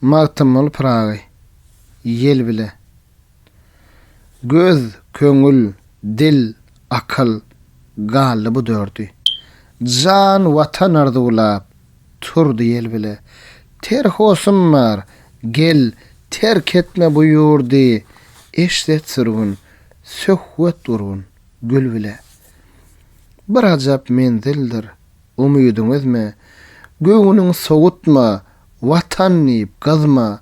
Magtymyl pragy. Yel bile. Göz, köňül, dil, akıl galy bu dördü. Jan watan ardulap turdy yel bile. Ter hosum var. Gel terk etme buyurdy. Eşdet sürgün. Söhwet durun. Gül bile. Bir ajap menzildir. Umydyňyz mi? Göwüniň sowutma, watan nip gazma,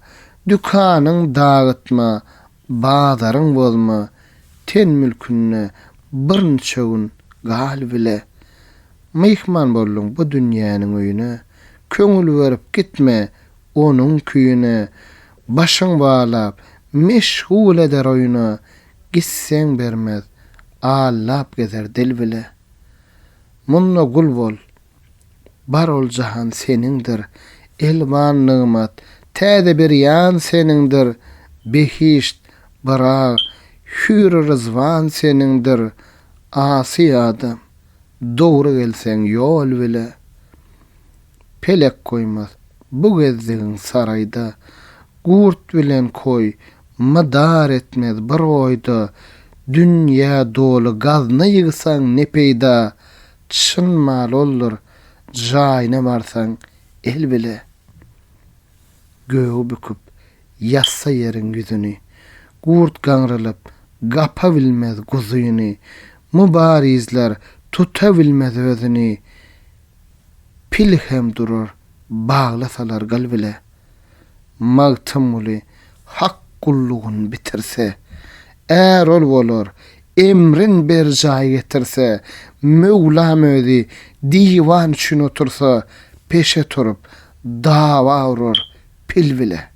dükanyň dağıtma, bazaryň bozma, ten mülkünne bir gün gal bile. Mehman boldun bu dünýäniň öýüne, köňül berip gitme onuň küýüne, başyň bağlap, meşgul eder oýuna, gitseň bermez, allap gezer dil bile. Munna gul bol, bar ol jahan senindir, elman nığmat, täze bir yan senindir, behişt, barag, hür rızvan senindir, asi adam, doğru gelsen yol bile. Pelek koymaz, bu gezdiğin sarayda, gurt bilen koy, madar etmez bir oyda, dünya dolu gazna yığsan ne peyda, çın mal olur, jayna barsan el bile. Göğü büküp, yassa yerin yüzünü, gurt gaňrylyp, gapa bilmez guzuyunu, mübarizler tuta bilmez özünü, pil hem durur, bağlasalar galbile. Magtymly hak kulluğun bitirse, är ol bolur, emrin ber jaý getirse, Mevlam özi diwan üçin otursa, peşe turup, dawa urur, pil bile.